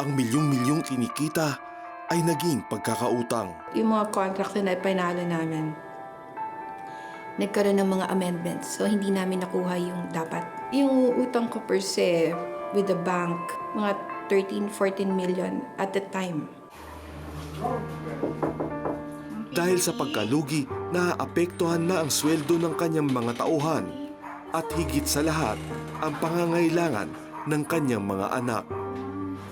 ang milyong-milyong kinikita ay naging pagkakautang. Yung mga contracts na pinalo namin, nagkaroon ng mga amendments. So, hindi namin nakuha yung dapat. Yung utang ko per se with the bank, mga 13, 14 million at the time. Dahil sa pagkalugi, naaapektuhan na ang sweldo ng kanyang mga tauhan at higit sa lahat, ang pangangailangan ng kanyang mga anak.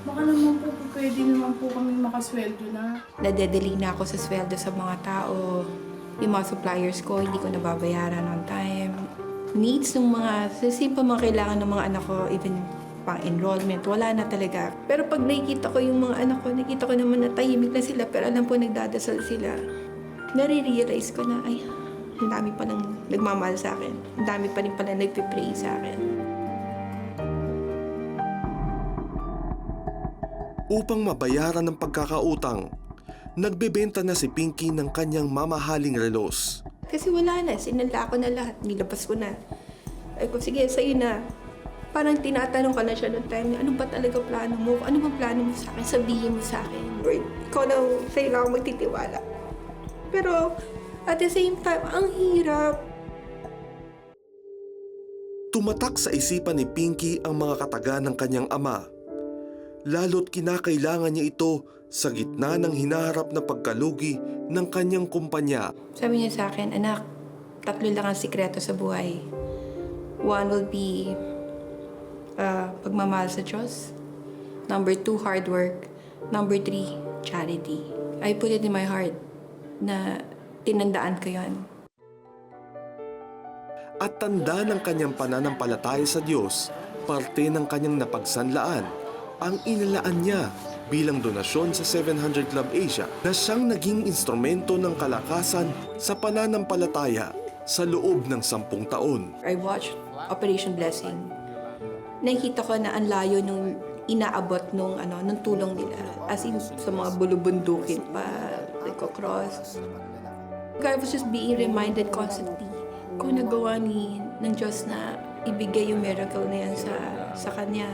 Baka naman po, pwede naman po kami makasweldo na. Nadedeli na ako sa sweldo sa mga tao. Yung mga suppliers ko, hindi ko nababayaran on time. Needs ng mga, simple mga kailangan ng mga anak ko, even pang enrollment, wala na talaga. Pero pag nakikita ko yung mga anak ko, nakikita ko naman na tahimik na sila, pero alam po nagdadasal sila. Nare-realize ko na, ay, ang dami pa nang nagmamahal sa akin. Ang dami pa rin pala nagpipray sa akin. Upang mabayaran ng pagkakautang, nagbebenta na si Pinky ng kanyang mamahaling relos. Kasi wala na, sinala ko na lahat, nilabas ko na. Ay ko, sige, sa'yo na. Parang tinatanong ka na siya noong time niya, ano ba talaga plano mo? Ano ba plano mo sa akin? Sabihin mo sa akin. Lord, ikaw na sa'yo lang ako magtitiwala. Pero, at the same time, ang hirap. Tumatak sa isipan ni Pinky ang mga kataga ng kanyang ama. Lalo't kinakailangan niya ito sa gitna ng hinaharap na pagkalugi ng kanyang kumpanya. Sabi niya sa akin, anak, tatlo lang ang sikreto sa buhay. One will be uh, pagmamahal sa Diyos. Number two, hard work. Number three, charity. I put it in my heart na tinandaan ko yon. At tanda ng kanyang pananampalataya sa Diyos, parte ng kanyang napagsanlaan, ang inalaan niya bilang donasyon sa 700 Club Asia na siyang naging instrumento ng kalakasan sa pananampalataya sa loob ng sampung taon. I watched Operation Blessing. Nakikita ko na ang layo nung inaabot nung ano nung tulong nila. As in, sa mga bulubundukin pa, nagko-cross. I was just being reminded constantly kung nagawa ni ng Diyos na ibigay yung miracle na yan sa, sa Kanya.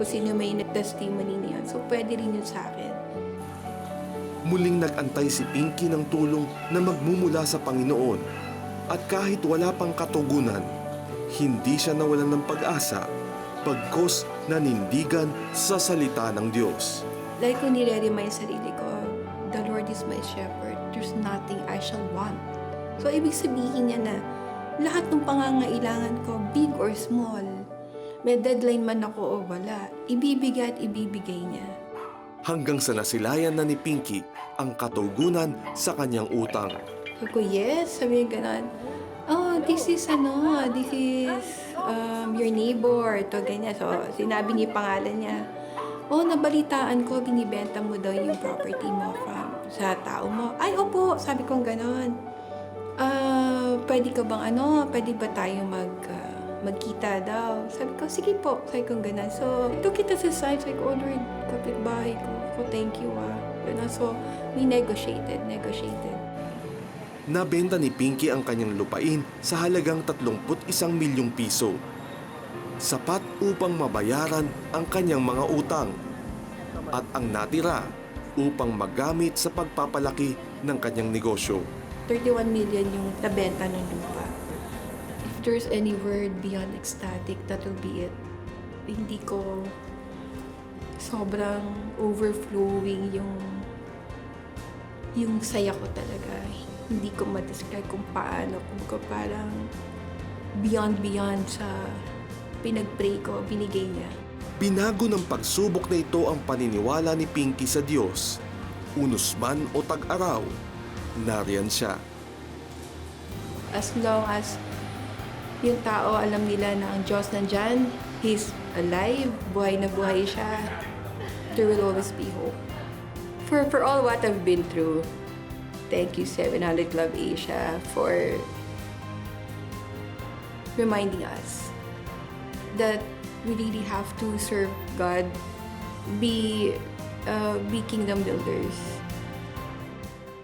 Kung sino may testimony niya. So, pwede rin yun sa akin. Muling nagantay si Pinky ng tulong na magmumula sa Panginoon at kahit wala pang katugunan, hindi siya nawalan ng pag-asa pagkos nanindigan sa salita ng Diyos. Like kung nire-remind sarili ko, the Lord is my shepherd. There's nothing I shall want. So, ibig sabihin niya na lahat ng pangangailangan ko, big or small, may deadline man ako o wala, ibibigay at ibibigay niya. Hanggang sa nasilayan na ni Pinky ang katugunan sa kanyang utang. Sabi ko, yes. Sabi niya ganon. Oh, this is ano, this is um, your neighbor. Ito, ganyan. So, sinabi niya pangalan niya. Oh, nabalitaan ko, binibenta mo daw yung property mo from sa tao mo. Ay, opo. Sabi ko ganon. Ah, pwede ka bang ano, pwede ba tayo mag, ah, magkita daw? Sabi ko, sige po. Sabi ko ganon. So, ito kita sa side. Sabi ko, oh Lord, kapitbahay ko. Ko, thank you ah. Ganon. So, we negotiated, negotiated. Nabenta ni Pinky ang kanyang lupain sa halagang 31 milyong piso. Sapat upang mabayaran ang kanyang mga utang at ang natira upang magamit sa pagpapalaki ng kanyang negosyo. 31 million yung nabenta ng lupa. If there's any word beyond ecstatic, that will be it. Hindi ko sobrang overflowing yung yung saya ko talaga. Hindi ko ma-describe kung paano. Kung ko parang beyond beyond sa pinag-pray ko, binigay niya. Binago ng pagsubok na ito ang paniniwala ni Pinky sa Diyos. Unos man o tag-araw, nariyan siya. as long as yung tao alam nila na ang Diyos nandyan, He's alive, buhay na buhay siya, there will always be hope. For, for all what I've been through, thank you 700 Club Asia for reminding us that we really have to serve God, be, uh, be kingdom builders.